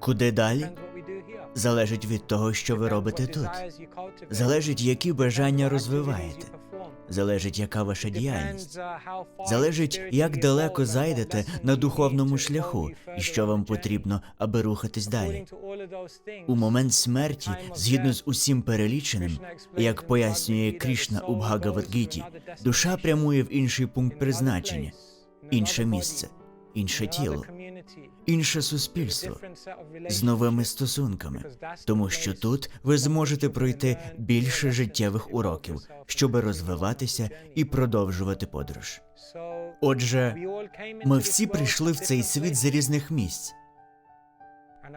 Куди далі? Залежить від того, що ви робите тут. Залежить, які бажання розвиваєте. Залежить, яка ваша діяльність. Залежить, як далеко зайдете на духовному шляху і що вам потрібно, аби рухатись далі. У момент смерті, згідно з усім переліченим, як пояснює Крішна у Бхагавадгіті, душа прямує в інший пункт призначення, інше місце, інше тіло, інше суспільство з новими стосунками, тому що тут ви зможете пройти більше життєвих уроків, щоби розвиватися і продовжувати подорож. Отже, ми всі прийшли в цей світ з різних місць.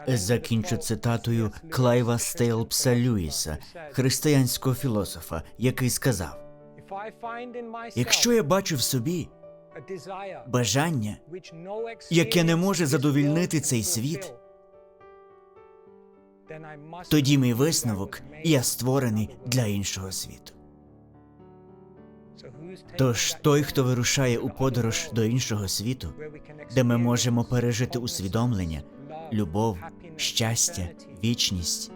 Закінчу цитатою Клайва Стейлпса Льюіса, християнського філософа, який сказав: Якщо я бачу в собі бажання, яке не може задовільнити цей світ, тоді мій висновок я створений для іншого світу. Тож той, хто вирушає у подорож до іншого світу, де ми можемо пережити усвідомлення, любов, щастя, вічність,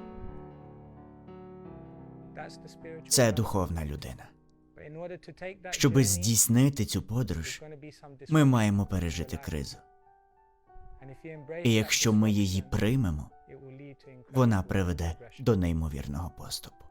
це духовна людина. Щоби здійснити цю подорож, ми маємо пережити кризу. І якщо ми її приймемо, вона приведе до неймовірного поступу.